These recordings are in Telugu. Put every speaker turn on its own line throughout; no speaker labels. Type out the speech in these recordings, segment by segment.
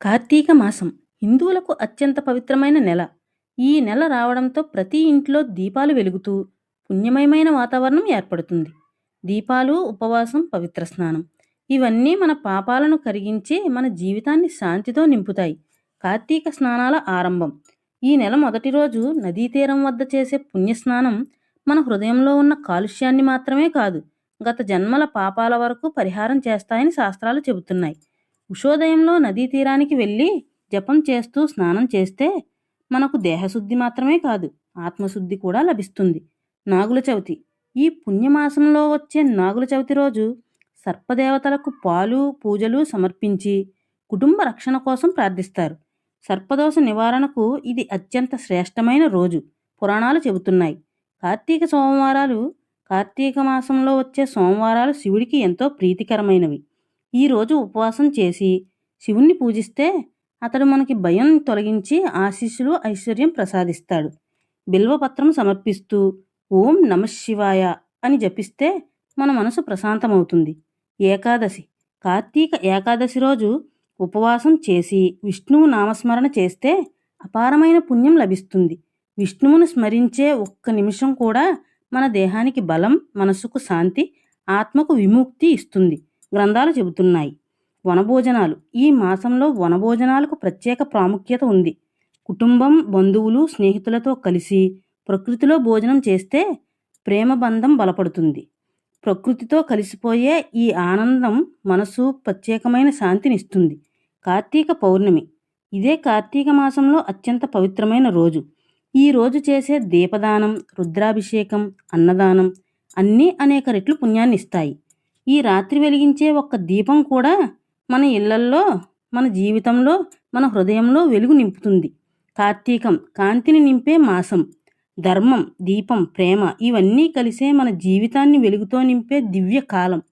కార్తీక మాసం హిందువులకు అత్యంత పవిత్రమైన నెల. ఈ నెల రావడంతో ప్రతి ఇంట్లో దీపాలు వెలుగుతూ పుణ్యమయమైన వాతావరణం ఏర్పడుతుంది. దీపాలు ఉపవాసం పవిత్ర స్నానం ఇవన్నీ మన పాపాలను కరిగించి మన జీవితాన్ని శాంతితో నింపుతాయి. కార్తీక స్నానాల ఆరంభం ఈ నెల మొదటి రోజు నదీ తీరం వద్ద చేసే పుణ్యస్నానం మన హృదయంలో ఉన్న కాలుష్యాన్ని మాత్రమే కాదు గత జన్మల పాపాల వరకు పరిహారం చేస్తాయని శాస్త్రాలు చెబుతున్నాయి. ఉషోదయంలో నదీ తీరానికి వెళ్ళి జపం చేస్తూ స్నానం చేస్తే మనకు దేహశుద్ధి మాత్రమే కాదు ఆత్మశుద్ధి కూడా లభిస్తుంది. నాగుల చవితి. ఈ పుణ్యమాసంలో వచ్చే నాగుల చవితి రోజు సర్పదేవతలకు పాలు పూజలు సమర్పించి కుటుంబ రక్షణ కోసం ప్రార్థిస్తారు. సర్పదోష నివారణకు ఇది అత్యంత శ్రేష్టమైన రోజు పురాణాలు చెబుతున్నాయి. కార్తీక సోమవారాలు కార్తీక మాసంలో వచ్చే సోమవారాలు శివుడికి ఎంతో ప్రీతికరమైనవి. ఈ రోజు ఉపవాసం చేసి శివుణ్ణి పూజిస్తే అతడు మనకి భయం తొలగించి ఆశీస్సులు ఐశ్వర్యం ప్రసాదిస్తాడు. బిల్వపత్రం సమర్పిస్తూ ఓం నమ శివాయ అని జపిస్తే మన మనసు ప్రశాంతమవుతుంది. ఏకాదశి. కార్తీక ఏకాదశి రోజు ఉపవాసం చేసి విష్ణువు నామస్మరణ చేస్తే అపారమైన పుణ్యం లభిస్తుంది. విష్ణువును స్మరించే ఒక్క నిమిషం కూడా మన దేహానికి బలం మనసుకు శాంతి ఆత్మకు విముక్తి ఇస్తుంది. గ్రంథాలు చెబుతున్నాయి. వనభోజనాలు. ఈ మాసంలో వనభోజనాలకు ప్రత్యేక ప్రాముఖ్యత ఉంది. కుటుంబం బంధువులు స్నేహితులతో కలిసి ప్రకృతిలో భోజనం చేస్తే ప్రేమ బంధం బలపడుతుంది. ప్రకృతితో కలిసిపోయే ఈ ఆనందం మనసు ప్రత్యేకమైన శాంతినిస్తుంది. కార్తీక పౌర్ణమి. ఇదే కార్తీక మాసంలో అత్యంత పవిత్రమైన రోజు. ఈ రోజు చేసే దీపదానం రుద్రాభిషేకం అన్నదానం అన్నీ అనేక రెట్లు పుణ్యాన్ని ఇస్తాయి ఈ రాత్రి వెలిగించే ఒక్క దీపం కూడా మన ఇళ్ళల్లో మన జీవితంలో మన హృదయంలో వెలుగు నింపుతుంది. కార్తీకం కాంతిని నింపే మాసం ధర్మం దీపం ప్రేమ ఇవన్నీ కలిసే మన జీవితాన్ని వెలుగుతో నింపే దివ్య కాలం.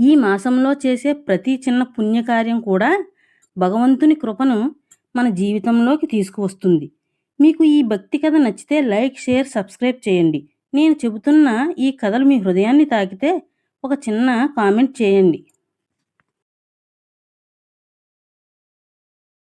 ఈ మాసంలో చేసే ప్రతి చిన్న పుణ్యకార్యం కూడా భగవంతుని కృపను మన జీవితంలోకి తీసుకువస్తుంది. మీకు ఈ భక్తి కథ నచ్చితే లైక్ షేర్ సబ్స్క్రైబ్ చేయండి. నేను చెబుతున్న ఈ కథలు మీ హృదయాన్ని తాకితే ఒక చిన్న కామెంట్ చేయండి.